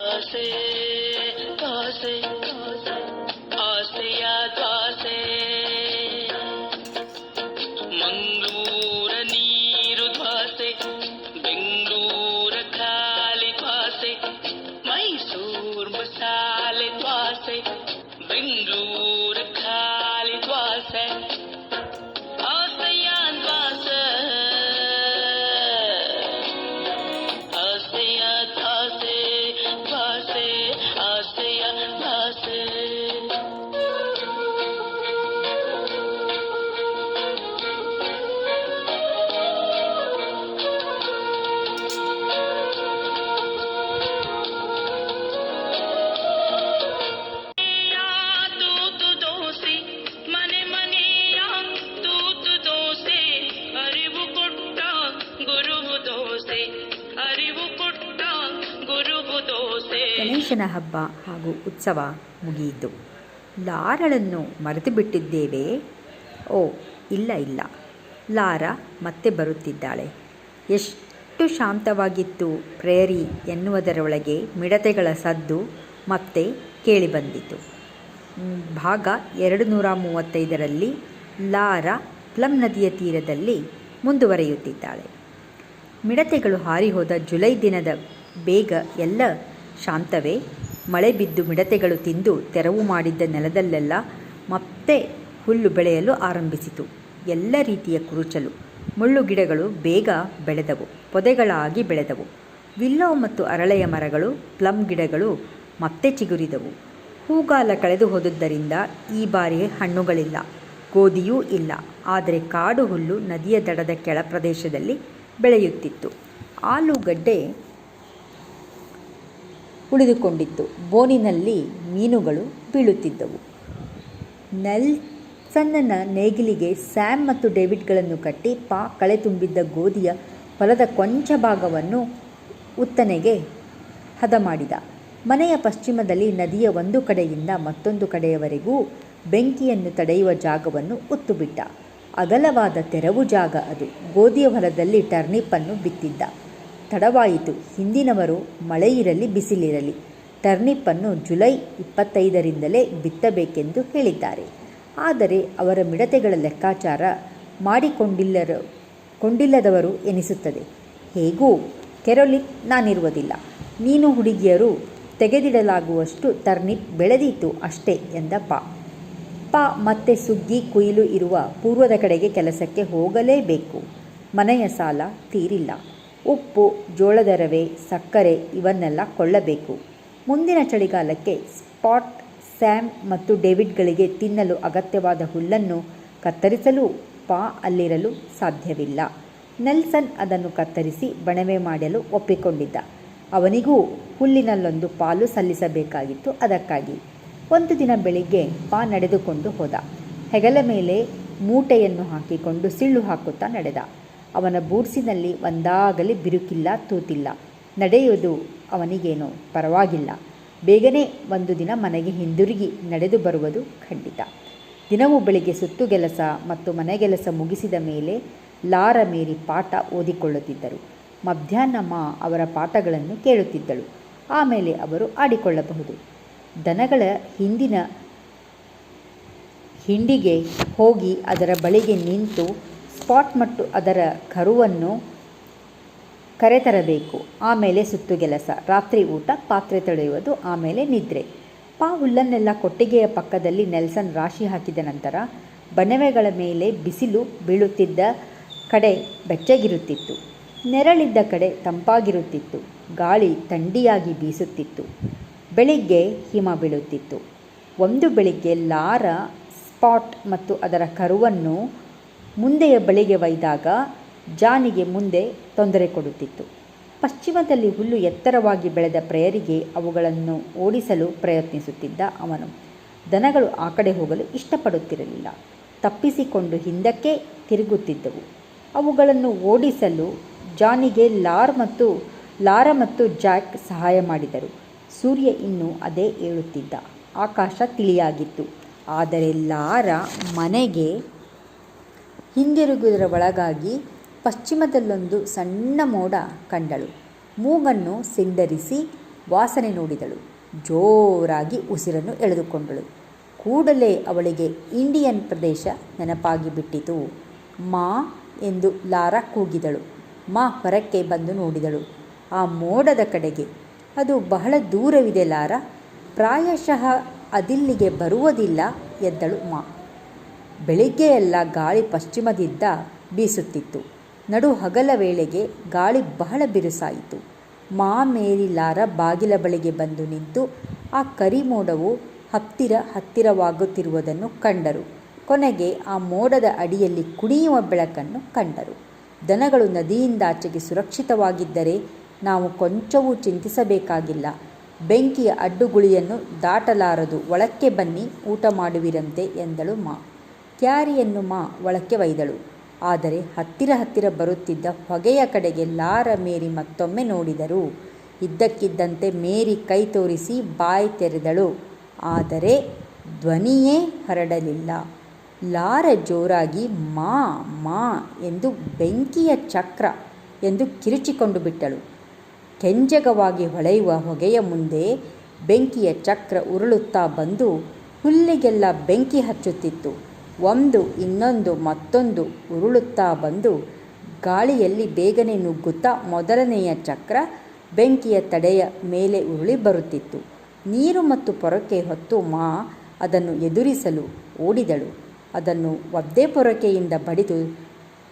Say, say, say, say. ಗಣೇಶನ ಹಬ್ಬ ಹಾಗೂ ಉತ್ಸವ ಮುಗಿಯಿತು. ಲಾರಳನ್ನು ಮರೆತು ಬಿಟ್ಟಿದ್ದೇವೆ ಓ, ಇಲ್ಲ ಇಲ್ಲ. ಲಾರ ಮತ್ತೆ ಬರುತ್ತಿದ್ದಾಳೆ. ಎಷ್ಟು ಶಾಂತವಾಗಿತ್ತು ಪ್ರೇರಿ ಎನ್ನುವುದರೊಳಗೆ ಮಿಡತೆಗಳ ಸದ್ದು ಮತ್ತೆ ಕೇಳಿಬಂದಿತು. ಭಾಗ ಎರಡು ನೂರ ಮೂವತ್ತೈದರಲ್ಲಿ ಲಾರ ಪ್ಲಮ್ ನದಿಯ ತೀರದಲ್ಲಿ ಮುಂದುವರೆಯುತ್ತಿದ್ದಾಳೆ. ಮಿಡತೆಗಳು ಹಾರಿಹೋದ ಜುಲೈ ದಿನದ ಬೇಗ ಎಲ್ಲ ಶಾಂತವೇ, ಮಳೆ ಬಿದ್ದು ಮಿಡತೆಗಳು ತಿಂದು ತೆರವು ಮಾಡಿದ್ದ ನೆಲದಲ್ಲೆಲ್ಲ ಮತ್ತೆ ಹುಲ್ಲು ಬೆಳೆಯಲು ಆರಂಭಿಸಿತು. ಎಲ್ಲ ರೀತಿಯ ಕುರುಚಲು, ಮುಳ್ಳು ಗಿಡಗಳು ಬೇಗ ಬೆಳೆದವು, ಪೊದೆಗಳಾಗಿ ಬೆಳೆದವು. ವಿಲ್ಲೋ ಮತ್ತು ಅರಳೆಯ ಮರಗಳು ಪ್ಲಮ್ ಗಿಡಗಳು ಮತ್ತೆ ಚಿಗುರಿದವು. ಹೂಗಾಲ ಕಳೆದು ಹೋದುದರಿಂದ ಈ ಬಾರಿ ಹಣ್ಣುಗಳಿಲ್ಲ, ಗೋಧಿಯೂ ಇಲ್ಲ. ಆದರೆ ಕಾಡು ಹುಲ್ಲು ನದಿಯ ದಡದ ಕೆಳ ಪ್ರದೇಶದಲ್ಲಿ ಬೆಳೆಯುತ್ತಿತ್ತು. ಆಲೂಗಡ್ಡೆ ಉಳಿದುಕೊಂಡಿತ್ತು ಬೋನಿನಲ್ಲಿ ಮೀನುಗಳು ಬೀಳುತ್ತಿದ್ದವು. ನೆಲ್ಸನ್ನನ ನೇಗಿಲಿಗೆ ಸ್ಯಾಮ್ ಮತ್ತು ಡೇವಿಡ್ಗಳನ್ನು ಕಟ್ಟಿ ಪಾ ಕಳೆ ತುಂಬಿದ್ದ ಗೋಧಿಯ ಹೊಲದ ಕೊಂಚ ಭಾಗವನ್ನು ಉತ್ತನೆಗೆ ಹದ ಮಾಡಿದ ಮನೆಯ ಪಶ್ಚಿಮದಲ್ಲಿ ನದಿಯ ಒಂದು ಕಡೆಯಿಂದ ಮತ್ತೊಂದು ಕಡೆಯವರೆಗೂ ಬೆಂಕಿಯನ್ನು ತಡೆಯುವ ಜಾಗವನ್ನು ಉತ್ತುಬಿಟ್ಟ ಅಗಲವಾದ ತೆರವು ಜಾಗ ಅದು. ಗೋಧಿಯ ಹೊಲದಲ್ಲಿ ಟರ್ನಿಪ್ಪನ್ನು ಬಿತ್ತಿದ್ದ. ತಡವಾಯಿತು. ಹಿಂದಿನವರು ಮಳೆಯಿರಲಿ, ಬಿಸಿಲಿರಲಿ. ಟರ್ನಿಪ್ಪನ್ನು ಜುಲೈ ಇಪ್ಪತ್ತೈದರಿಂದಲೇ ಬಿತ್ತಬೇಕೆಂದು ಹೇಳಿದ್ದಾರೆ. ಆದರೆ ಅವರ ಮಿಡತೆಗಳ ಲೆಕ್ಕಾಚಾರ ಮಾಡಿಕೊಂಡಿಲ್ಲರ, ಕೊಂಡಿಲ್ಲದವರು ಎನಿಸುತ್ತದೆ. ಹೇಗೂ? ಕೆರೊಲಿಕ್ ನಾನಿರುವುದಿಲ್ಲ. ನೀನು ಹುಡುಗಿಯರು, ತೆಗೆದಿಡಲಾಗುವಷ್ಟು ಟರ್ನಿಪ್ ಬೆಳೆದೀತು ಅಷ್ಟೇ ಎಂದ ಪಾ. ಪಾ ಮತ್ತೆ ಸುಗ್ಗಿ ಕುಯಿಲು ಇರುವ ಪೂರ್ವದ ಕಡೆಗೆ ಕೆಲಸಕ್ಕೆ ಹೋಗಲೇಬೇಕು. ಮನೆಯ ಸಾಲ ತೀರಿಲ್ಲ. ಉಪ್ಪು, ಜೋಳದ ರವೆ, ಸಕ್ಕರೆ ಇವನ್ನೆಲ್ಲ ಕೊಳ್ಳಬೇಕು. ಮುಂದಿನ ಚಳಿಗಾಲಕ್ಕೆ ಸ್ಪಾಟ್, ಸ್ಯಾಮ್ ಮತ್ತು ಡೇವಿಡ್ಗಳಿಗೆ ತಿನ್ನಲು ಅಗತ್ಯವಾದ ಹುಲ್ಲನ್ನು ಕತ್ತರಿಸಲು, ಪಾ ಅಲ್ಲಿರಲು ಸಾಧ್ಯವಿಲ್ಲ. ನೆಲ್ಸನ್ ಅದನ್ನು ಕತ್ತರಿಸಿ ಬಣವೆ ಮಾಡಲು ಒಪ್ಪಿಕೊಂಡಿದ್ದ. ಅವನಿಗೂ ಹುಲ್ಲಿನಲ್ಲೊಂದು ಪಾಲು ಸಲ್ಲಿಸಬೇಕಾಗಿತ್ತು ಅದಕ್ಕಾಗಿ. ಒಂದು ದಿನ ಬೆಳಿಗ್ಗೆ ಪಾ ನಡೆದುಕೊಂಡು ಹೋದ. ಹೆಗಲ ಮೇಲೆ ಮೂಟೆಯನ್ನು ಹಾಕಿಕೊಂಡು ಸಿಳ್ಳು ಹಾಕುತ್ತಾ ನಡೆದ. ಅವನ ಬೂಟ್ಸಿನಲ್ಲಿ ಒಂದಾಗಲಿ ಬಿರುಕಿಲ್ಲ, ತೂತಿಲ್ಲ. ನಡೆಯುವುದು ಅವನಿಗೇನು ಪರವಾಗಿಲ್ಲ. ಬೇಗನೆ ಒಂದು ದಿನ ಮನೆಗೆ ಹಿಂದಿರುಗಿ ನಡೆದು ಬರುವುದು ಖಂಡಿತ. ದಿನವೂ ಬೆಳಿಗ್ಗೆ ಸುತ್ತುಗೆಲಸ ಮತ್ತು ಮನೆಗೆಲಸ ಮುಗಿಸಿದ ಮೇಲೆ ಲಾರ ಮೇರಿ ಪಾಠ ಓದಿಕೊಳ್ಳುತ್ತಿದ್ದರು. ಮಧ್ಯಾಹ್ನ ಮಾ ಅವರ ಪಾಠಗಳನ್ನು ಕೇಳುತ್ತಿದ್ದಳು. ಆಮೇಲೆ ಅವರು ಆಡಿಕೊಳ್ಳಬಹುದು. ದನಗಳ ಹಿಂದಿನ ಹಿಂಡಿಗೆ ಹೋಗಿ ಅದರ ಬಳಿಗೆ ನಿಂತು ಸ್ಪಾಟ್ ಮತ್ತು ಅದರ ಕರುವನ್ನು ಕರೆತರಬೇಕು. ಆಮೇಲೆ ಸುತ್ತುಗೆಲಸ ರಾತ್ರಿ ಊಟ, ಪಾತ್ರೆ ತೊಳೆಯುವುದು, ಆಮೇಲೆ ನಿದ್ರೆ. ಪಾ ಹುಲ್ಲನ್ನೆಲ್ಲ ಕೊಟ್ಟಿಗೆಯ ಪಕ್ಕದಲ್ಲಿ ನೆಲ್ಸನ್ ರಾಶಿ ಹಾಕಿದ ನಂತರ ಬಣವೆಗಳ ಮೇಲೆ ಬಿಸಿಲು ಬೀಳುತ್ತಿದ್ದ ಕಡೆ ಬೆಚ್ಚಗಿರುತ್ತಿತ್ತು. ನೆರಳಿದ್ದ ಕಡೆ ತಂಪಾಗಿರುತ್ತಿತ್ತು. ಗಾಳಿ ಥಂಡಿಯಾಗಿ ಬೀಸುತ್ತಿತ್ತು. ಬೆಳಿಗ್ಗೆ ಹಿಮ ಬೀಳುತ್ತಿತ್ತು. ಒಂದು ಬೆಳಿಗ್ಗೆ ಲಾರ ಸ್ಪಾಟ್ ಮತ್ತು ಅದರ ಕರುವನ್ನು ಮುಂದೆಯ ಬಳಿಗೆ ಒಯ್ದಾಗ ಜಾನಿಗೆ ಮುಂದೆ ತೊಂದರೆ ಕೊಡುತ್ತಿತ್ತು. ಪಶ್ಚಿಮದಲ್ಲಿ ಹುಲ್ಲು ಎತ್ತರವಾಗಿ ಬೆಳೆದ ಪ್ರೇಯರಿಗೆ ಅವುಗಳನ್ನು ಓಡಿಸಲು ಪ್ರಯತ್ನಿಸುತ್ತಿದ್ದ ಅವನು. ದನಗಳು ಆ ಕಡೆ ಹೋಗಲು ಇಷ್ಟಪಡುತ್ತಿರಲಿಲ್ಲ. ತಪ್ಪಿಸಿಕೊಂಡು ಹಿಂದಕ್ಕೆ ತಿರುಗುತ್ತಿದ್ದವು. ಅವುಗಳನ್ನು ಓಡಿಸಲು ಜಾನಿಗೆ ಲಾರ್ ಮತ್ತು ಲಾರ ಮತ್ತು ಜಾಕ್ ಸಹಾಯ ಮಾಡಿದರು. ಸೂರ್ಯ ಇನ್ನೂ ಅದೇ ಏಳುತ್ತಿದ್ದ ಆಕಾಶ ತಿಳಿಯಾಗಿತ್ತು. ಆದರೆ ಲಾರ ಮನೆಗೆ ಹಿಂದಿರುಗುವುದರ ಒಳಗಾಗಿ ಪಶ್ಚಿಮದಲ್ಲೊಂದು ಸಣ್ಣ ಮೋಡ ಕಂಡಳು. ಮೂಗನ್ನು ಸಿಂಡರಿಸಿ ವಾಸನೆ ನೋಡಿದಳು. ಜೋರಾಗಿ ಉಸಿರನ್ನು ಎಳೆದುಕೊಂಡಳು. ಕೂಡಲೇ ಅವಳಿಗೆ ಇಂಡಿಯನ್ ಪ್ರದೇಶ ನೆನಪಾಗಿ ಬಿಟ್ಟಿತು. ಮಾ ಎಂದು ಲಾರಾ ಕೂಗಿದಳು. ಮಾ ಹೊರಕ್ಕೆ ಬಂದು ನೋಡಿದಳು. ಆ ಮೋಡದ ಕಡೆಗೆ. ಅದು ಬಹಳ ದೂರವಿದೆ ಲಾರಾ. ಪ್ರಾಯಶಃ ಅದಿಲ್ಲಿಗೆ ಬರುವುದಿಲ್ಲ, ಎದ್ದಳು ಮಾ. ಬೆಳಿಗ್ಗೆಯೆಲ್ಲ ಗಾಳಿ ಪಶ್ಚಿಮದಿಂದ ಬೀಸುತ್ತಿತ್ತು. ನಡು ಹಗಲ ವೇಳೆಗೆ ಗಾಳಿ ಬಹಳ ಬಿರುಸಾಯಿತು. ಮಾ ಮೇರಿಲಾರ ಬಾಗಿಲ ಬಳಿಗೆ ಬಂದು ನಿಂತು ಆ ಕರಿಮೋಡವು ಹತ್ತಿರ ಹತ್ತಿರವಾಗುತ್ತಿರುವುದನ್ನು ಕಂಡರು. ಕೊನೆಗೆ ಆ ಮೋಡದ ಅಡಿಯಲ್ಲಿ ಕುಣಿಯುವ ಬೆಳಕನ್ನು ಕಂಡರು. ದನಗಳು ನದಿಯಿಂದಾಚೆಗೆ ಸುರಕ್ಷಿತವಾಗಿದ್ದರೆ ನಾವು ಕೊಂಚವೂ ಚಿಂತಿಸಬೇಕಾಗಿಲ್ಲ. ಬೆಂಕಿಯ ಅಡ್ಡುಗುಳಿಯನ್ನು ದಾಟಲಾರದು, ಒಳಕ್ಕೆ ಬನ್ನಿ, ಊಟ ಮಾಡುವಿರಂತೆ ಎಂದಳು ಮಾ. ಕ್ಯಾರಿಯನ್ನು ಮಾ ಒಳಕ್ಕೆ ಒಯ್ದಳು. ಆದರೆ ಹತ್ತಿರ ಹತ್ತಿರ ಬರುತ್ತಿದ್ದ ಹೊಗೆಯ ಕಡೆಗೆ ಲಾರ ಮೇರಿ ಮತ್ತೊಮ್ಮೆ ನೋಡಿದರು. ಇದ್ದಕ್ಕಿದ್ದಂತೆ ಮೇರಿ ಕೈ ತೋರಿಸಿ ಬಾಯಿ ತೆರೆದಳು. ಆದರೆ ಧ್ವನಿಯೇ ಹರಡಲಿಲ್ಲ. ಲಾರ ಜೋರಾಗಿ ಮಾ ಮಾ ಎಂದು ಬೆಂಕಿಯ ಚಕ್ರ ಎಂದು ಕಿರುಚಿಕೊಂಡು ಬಿಟ್ಟಳು. ಕೆಂಜಗವಾಗಿ ಹೊಳೆಯುವ ಹೊಗೆಯ ಮುಂದೆ ಬೆಂಕಿಯ ಚಕ್ರ ಉರುಳುತ್ತಾ ಬಂದು ಹುಲ್ಲಿಗೆಲ್ಲ ಬೆಂಕಿ ಹಚ್ಚುತ್ತಿತ್ತು. ಒಂದು, ಇನ್ನೊಂದು, ಮತ್ತೊಂದು ಉರುಳುತ್ತಾ ಬಂದು ಗಾಳಿಯಲ್ಲಿ ಬೇಗನೆ ನುಗ್ಗುತ್ತಾ ಮೊದಲನೆಯ ಚಕ್ರ ಬೆಂಕಿಯ ತಡೆಯ ಮೇಲೆ ಉರುಳಿ ಬರುತ್ತಿತ್ತು. ನೀರು ಮತ್ತು ಪೊರಕೆ ಹೊತ್ತು ಮಾ ಅದನ್ನು ಎದುರಿಸಲು ಓಡಿದಳು. ಅದನ್ನು ಒದ್ದೆ ಪೊರಕೆಯಿಂದ ಬಡಿದು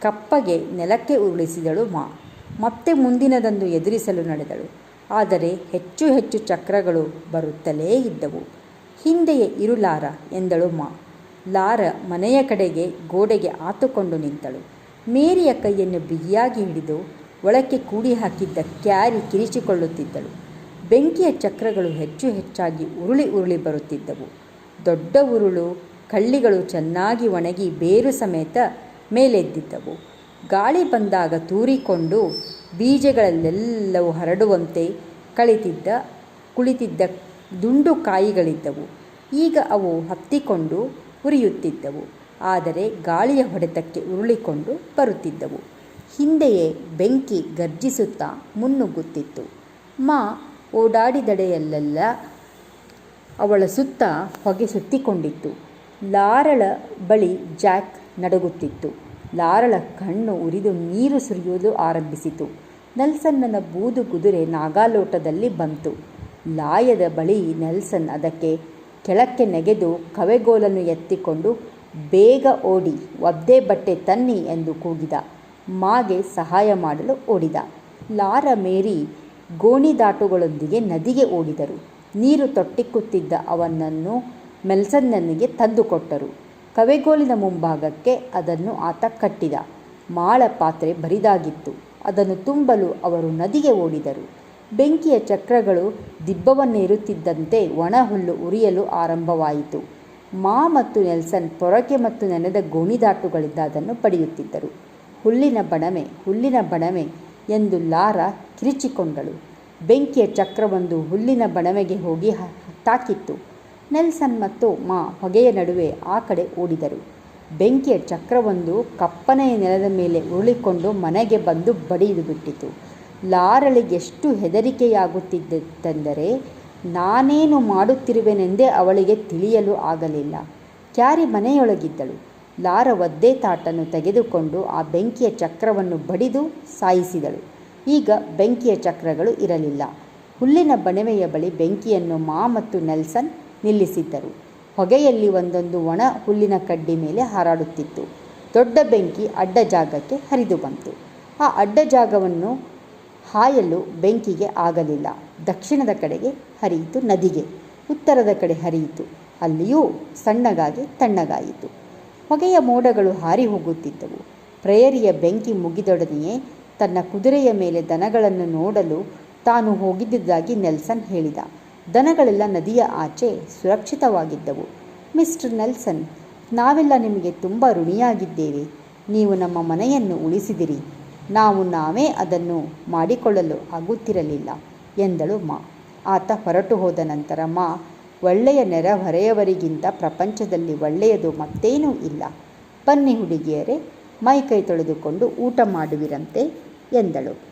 ಕಪ್ಪಗೆ ನೆಲಕ್ಕೆ ಉರುಳಿಸಿದಳು ಮಾ. ಮತ್ತೆ ಮುಂದಿನದನ್ನು ಎದುರಿಸಲು ನಡೆದಳು. ಆದರೆ ಹೆಚ್ಚು ಹೆಚ್ಚು ಚಕ್ರಗಳು ಬರುತ್ತಲೇ ಇದ್ದವು. ಹಿಂದೆಯೇ ಇರುಲಾರ ಎಂದಳು ಮಾ. ಲಾರ ಮನೆಯ ಕಡೆಗೆ ಗೋಡೆಗೆ ಆತುಕೊಂಡು ನಿಂತಳು. ಮೇರಿಯ ಕೈಯನ್ನು ಬಿಗಿಯಾಗಿ ಹಿಡಿದು ಒಳಕ್ಕೆ ಕೂಡಿ ಹಾಕಿದ್ದ ಕ್ಯಾರಿ ಕಿರಿಚಿಕೊಳ್ಳುತ್ತಿದ್ದಳು. ಬೆಂಕಿಯ ಚಕ್ರಗಳು ಹೆಚ್ಚು ಹೆಚ್ಚಾಗಿ ಉರುಳಿ ಉರುಳಿ ಬರುತ್ತಿದ್ದವು. ದೊಡ್ಡ ಉರುಳು, ಕಳ್ಳಿಗಳು ಚೆನ್ನಾಗಿ ಒಣಗಿ ಬೇರು ಸಮೇತ ಮೇಲೆದ್ದಿದ್ದವು. ಗಾಳಿ ಬಂದಾಗ ತೂರಿಕೊಂಡು ಬೀಜಗಳಲ್ಲೆಲ್ಲವೂ ಹರಡುವಂತೆ ಕಳಿತಿದ್ದ, ಕುಳಿತಿದ್ದ ದುಂಡು ಕಾಯಿಗಳಿದ್ದವು. ಈಗ ಅವು ಹತ್ತಿಕೊಂಡು ಉರಿಯುತ್ತಿದ್ದವು. ಆದರೆ ಗಾಳಿಯ ಹೊಡೆತಕ್ಕೆ ಉರುಳಿಕೊಂಡು ಬರುತ್ತಿದ್ದವು. ಹಿಂದೆಯೇ ಬೆಂಕಿ ಗರ್ಜಿಸುತ್ತಾ ಮುನ್ನುಗ್ಗುತ್ತಿತ್ತು. ಮಾ ಓಡಾಡಿದಡೆಯಲ್ಲೆಲ್ಲ ಅವಳ ಸುತ್ತ ಹೊಗೆ ಸುತ್ತಿಕೊಂಡಿತ್ತು. ಲಾರಳ ಬಳಿ ಜಾಕ್ ನಡುಗುತ್ತಿತ್ತು. ಲಾರಳ ಕಣ್ಣು ಉರಿದು ನೀರು ಸುರಿಯುವುದು ಆರಂಭಿಸಿತು. ನೆಲ್ಸನ್ನನ ಬೂದು ಕುದುರೆ ನಾಗಾಲೋಟದಲ್ಲಿ ಬಂತು. ಲಾಯದ ಬಳಿ ನೆಲ್ಸನ್ ಅದಕ್ಕೆ ಕೆಳಕ್ಕೆ ನೆಗೆದು ಕವೆಗೋಲನ್ನು ಎತ್ತಿಕೊಂಡು ಬೇಗ ಓಡಿ ಒದ್ದೆ ಬಟ್ಟೆ ತನ್ನಿ ಎಂದು ಕೂಗಿದ. ಮಾಗೆ ಸಹಾಯ ಮಾಡಲು ಓಡಿದ. ಲಾರ ಮೇರಿ ಗೋಣಿದಾಟುಗಳೊಂದಿಗೆ ನದಿಗೆ ಓಡಿದರು. ನೀರು ತೊಟ್ಟಿಕ್ಕುತ್ತಿದ್ದ ಅವನನ್ನು ಮೆಲ್ಸನ್ನನಿಗೆ ತಂದುಕೊಟ್ಟರು. ಕವೆಗೋಲಿನ ಮುಂಭಾಗಕ್ಕೆ ಅದನ್ನು ಆತ ಕಟ್ಟಿದ. ಮಾಳ ಪಾತ್ರೆ ಬರಿದಾಗಿತ್ತು. ಅದನ್ನು ತುಂಬಲು ಅವರು ನದಿಗೆ ಓಡಿದರು. ಬೆಂಕಿಯ ಚಕ್ರಗಳು ದಿಬ್ಬವನ್ನೇರುತ್ತಿದ್ದಂತೆ ಒಣಹುಲ್ಲು ಉರಿಯಲು ಆರಂಭವಾಯಿತು. ಮಾ ಮತ್ತು ನೆಲ್ಸನ್ ಪೊರಕೆ ಮತ್ತು ನೆನೆದ ಗೋಣಿದಾಟುಗಳಿಂದ ಅದನ್ನು ಪಡೆಯುತ್ತಿದ್ದರು. ಹುಲ್ಲಿನ ಬಣಮೆ ಹುಲ್ಲಿನ ಬಣಮೆ ಎಂದು ಲಾರ ಕಿರಿಚಿಕೊಂಡಳು. ಬೆಂಕಿಯ ಚಕ್ರವೊಂದು ಹುಲ್ಲಿನ ಬಣಮೆಗೆ ಹೋಗಿ ತಾಕಿತ್ತು ನೆಲ್ಸನ್ ಮತ್ತು ಮಾ ಹೊಗೆಯ ನಡುವೆ ಆ ಕಡೆ ಓಡಿದರು. ಬೆಂಕಿಯ ಚಕ್ರವೊಂದು ಕಪ್ಪನೆಯ ನೆಲದ ಮೇಲೆ ಉರುಳಿಕೊಂಡು ಮನೆಗೆ ಬಂದು ಬಡಿದು ಬಿಟ್ಟಿತು. ಲಾರಳಿಗೆಷ್ಟು ಹೆದರಿಕೆಯಾಗುತ್ತಿದ್ದೆಂದರೆ ನಾನೇನು ಮಾಡುತ್ತಿರುವೆನೆಂದೇ ಅವಳಿಗೆ ತಿಳಿಯಲು ಆಗಲಿಲ್ಲ. ಕ್ಯಾರಿ ಮನೆಯೊಳಗಿದ್ದಳು. ಲಾರ ಒದ್ದೆ ತಾಟನ್ನು ತೆಗೆದುಕೊಂಡು ಆ ಬೆಂಕಿಯ ಚಕ್ರವನ್ನು ಬಡಿದು ಸಾಯಿಸಿದಳು. ಈಗ ಬೆಂಕಿಯ ಚಕ್ರಗಳು ಇರಲಿಲ್ಲ. ಹುಲ್ಲಿನ ಬಣವೆಯ ಬಳಿ ಬೆಂಕಿಯನ್ನು ಮಾ ಮತ್ತು ನೆಲ್ಸನ್ ನಿಲ್ಲಿಸಿದ್ದರು. ಹೊಗೆಯಲ್ಲಿ ಒಂದೊಂದು ಒಣ ಹುಲ್ಲಿನ ಕಡ್ಡಿ ಮೇಲೆ ಹಾರಾಡುತ್ತಿತ್ತು. ದೊಡ್ಡ ಬೆಂಕಿ ಅಡ್ಡ ಜಾಗಕ್ಕೆ ಹರಿದು ಬಂತು. ಆ ಅಡ್ಡ ಜಾಗವನ್ನು ಹಾಯಲು ಬೆಂಕಿಗೆ ಆಗಲಿಲ್ಲ. ದಕ್ಷಿಣದ ಕಡೆಗೆ ಹರಿಯಿತು ನದಿಗೆ, ಉತ್ತರದ ಕಡೆ ಹರಿಯಿತು. ಅಲ್ಲಿಯೂ ಸಣ್ಣಗಾಗಿ ತಣ್ಣಗಾಯಿತು. ಹೊಗೆಯ ಮೋಡಗಳು ಹಾರಿ ಹೋಗುತ್ತಿದ್ದವು. ಪ್ರೇಯರಿಯ ಬೆಂಕಿ ಮುಗಿದೊಡನೆಯೇ ತನ್ನ ಕುದುರೆಯ ಮೇಲೆ ದನಗಳನ್ನು ನೋಡಲು ತಾನು ಹೋಗಿದ್ದುದಾಗಿ ನೆಲ್ಸನ್ ಹೇಳಿದ. ದನಗಳೆಲ್ಲ ನದಿಯ ಆಚೆ ಸುರಕ್ಷಿತವಾಗಿದ್ದವು. ಮಿಸ್ಟರ್ ನೆಲ್ಸನ್, ನಾವೆಲ್ಲ ನಿಮಗೆ ತುಂಬ ಋಣಿಯಾಗಿದ್ದೇವೆ. ನೀವು ನಮ್ಮ ಮನೆಯನ್ನು ಉಳಿಸಿದಿರಿ. ನಾವು ನಾವೇ ಅದನ್ನು ಮಾಡಿಕೊಳ್ಳಲು ಆಗುತ್ತಿರಲಿಲ್ಲ ಎಂದಳು ಮಾ. ಆತ ಹೊರಟು ಹೋದ ನಂತರ ಮಾ, ಒಳ್ಳೆಯ ನೆರೆಹೊರೆಯವರಿಗಿಂತ ಪ್ರಪಂಚದಲ್ಲಿ ಒಳ್ಳೆಯದು ಮತ್ತೇನೂ ಇಲ್ಲ. ಬನ್ನಿ ಹುಡುಗಿಯರೇ, ಮೈ ಕೈ ತೊಳೆದುಕೊಂಡು ಊಟ ಮಾಡುವಿರಂತೆ ಎಂದಳು.